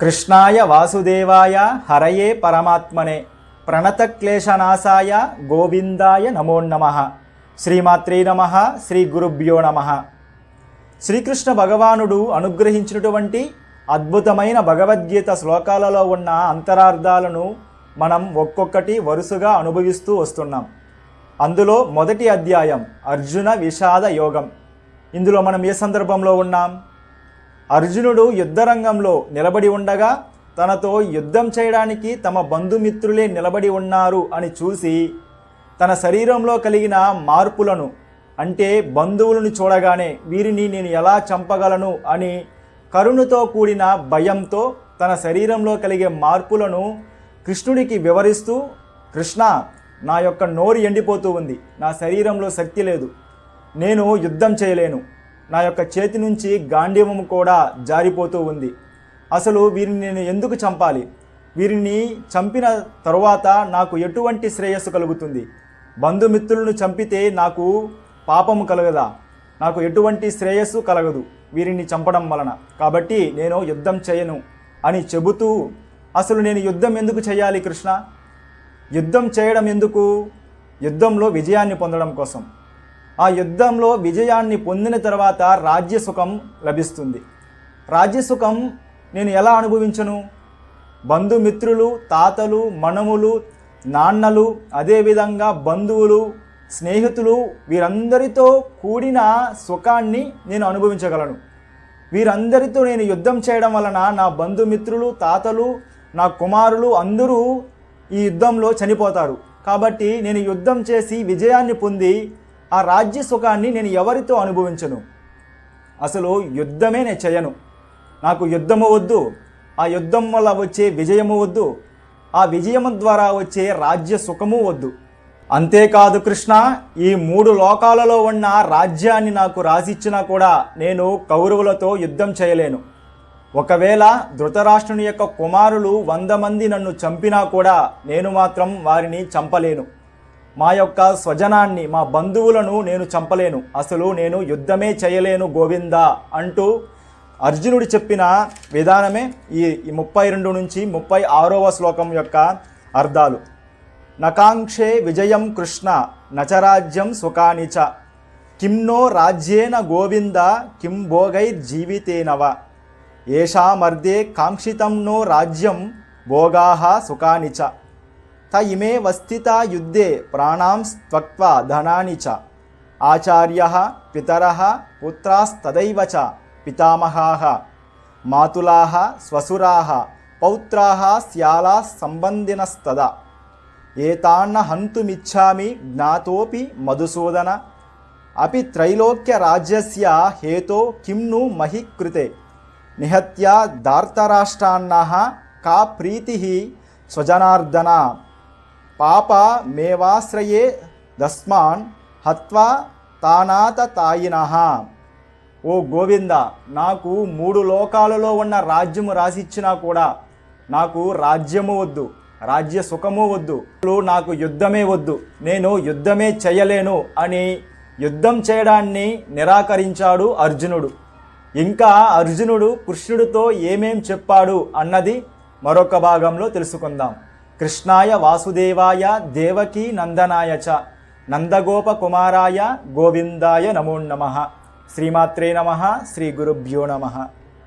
కృష్ణాయ వాసుదేవాయ హరయే పరమాత్మనే. ప్రణతక్లేశనాశాయ గోవిందాయ నమో నమ. శ్రీమాత్రే నమ శ్రీ గురుభ్యో నమ. శ్రీకృష్ణ భగవానుడు అనుగ్రహించినటువంటి అద్భుతమైన భగవద్గీత శ్లోకాలలో ఉన్న అంతరార్థాలను మనం ఒక్కొక్కటి వరుసగా అనుభవిస్తూ వస్తున్నాం. అందులో మొదటి అధ్యాయం అర్జున విషాద యోగం. ఇందులో మనం ఏ సందర్భంలో ఉన్నాం? అర్జునుడు యుద్ధరంగంలో నిలబడి ఉండగా తనతో యుద్ధం చేయడానికి తమ బంధుమిత్రులే నిలబడి ఉన్నారు అని చూసి తన శరీరంలో కలిగిన మార్పులను అంటే బంధువులను చూడగానే వీరిని నేను ఎలా చంపగలను అని కరుణతో కూడిన భయంతో తన శరీరంలో కలిగే మార్పులను కృష్ణుడికి వివరిస్తూ కృష్ణ నా యొక్క నోరు ఎండిపోతూ ఉంది. నా శరీరంలో శక్తి లేదు. నేను యుద్ధం చేయలేను. నా యొక్క చేతి నుంచి గాంధీవం కూడా జారిపోతూ ఉంది. అసలు వీరిని నేను ఎందుకు చంపాలి? వీరిని చంపిన తరువాత నాకు ఎటువంటి శ్రేయస్సు కలుగుతుంది? బంధుమిత్రులను చంపితే నాకు పాపము కలగదా? నాకు ఎటువంటి శ్రేయస్సు కలగదు వీరిని చంపడం వలన. కాబట్టి నేను యుద్ధం చేయను అని చెబుతూ అసలు నేను యుద్ధం ఎందుకు చేయాలి కృష్ణ? యుద్ధం చేయడం ఎందుకు? యుద్ధంలో విజయాన్ని పొందడం కోసం. ఆ యుద్ధంలో విజయాన్ని పొందిన తర్వాత రాజ్య సుఖం లభిస్తుంది. రాజ్య సుఖం నేను ఎలా అనుభవించను? బంధుమిత్రులు తాతలు మనములు నాన్నలు అదేవిధంగా బంధువులు స్నేహితులు వీరందరితో కూడిన సుఖాన్ని నేను అనుభవించగలను. వీరందరితో నేను యుద్ధం చేయడం వలన నా బంధుమిత్రులు తాతలు నా కుమారులు అందరూ ఈ యుద్ధంలో చనిపోతారు. కాబట్టి నేను యుద్ధం చేసి విజయాన్ని పొంది ఆ రాజ్య సుఖాన్ని నేను ఎవరితో అనుభవించను? అసలు యుద్ధమే నేను చేయను. నాకు యుద్ధము వద్దు. ఆ యుద్ధం వల్ల వచ్చే విజయము వద్దు. ఆ విజయము ద్వారా వచ్చే రాజ్య సుఖము వద్దు. అంతేకాదు కృష్ణ ఈ మూడు లోకాలలో ఉన్న రాజ్యాన్ని నాకు రాసిచ్చినా కూడా నేను కౌరవులతో యుద్ధం చేయలేను. ఒకవేళ ధృతరాష్ట్రుని యొక్క కుమారులు వంద మంది నన్ను చంపినా కూడా నేను మాత్రం వారిని చంపలేను. మా యొక్క స్వజనాన్ని మా బంధువులను నేను చంపలేను. అసలు నేను యుద్ధమే చేయలేను గోవింద అంటూ అర్జునుడు చెప్పిన విధానమే ఈ ముప్పై రెండు నుంచి ముప్పై ఆరవ శ్లోకం యొక్క అర్థాలు. నకాంక్షే విజయం కృష్ణ నచరాజ్యం సుఖాని చ. నో రాజ్యేన గోవింద కిం భోగైర్జీవితేనవ ఏషామర్దే కాంక్షితం నో రాజ్యం భోగాహ సుఖాని చ. ఇమే వస్థిత యుద్ధే ప్రాణాం త్వక్వా ధనాని చ. ఆచార్య పితర పుత్రాస్తదైవ చ పితామహాः. మాతులాः స్వసురాः పౌత్రాः శ్యాలా సంబంధినస్తదా. ఏతాన్న హంతుమిచ్చామి జ్ఞాతోపి మధుసూదన. అపి త్రైలోక్య రాజ్యస్య హేతో కిం మహి కృతే నిహత్య దార్తరాష్ట్రాన్న కా ప్రీతి స్వజనార్దన. పాప మేవాశ్రయే దస్మాన్ హత్వా తానాత తాయినః. ఓ గోవింద నాకు మూడు లోకాలలో ఉన్న రాజ్యము రాసిచ్చినా కూడా నాకు రాజ్యము వద్దు రాజ్య సుఖము వద్దు నాకు యుద్ధమే వద్దు నేను యుద్ధమే చేయలేను అని యుద్ధం చేయడాన్ని నిరాకరించాడు అర్జునుడు. ఇంకా అర్జునుడు కృష్ణుడితో ఏమేం చెప్పాడు అన్నది మరొక భాగంలో తెలుసుకుందాం. కృష్ణాయ వాసుదేవాయ దేవకీ నందనాయ చ. నందగోప కుమారాయ గోవిందాయ నమో నమ. శ్రీమాత్రే నమ శ్రీ గురుభ్యో నమ.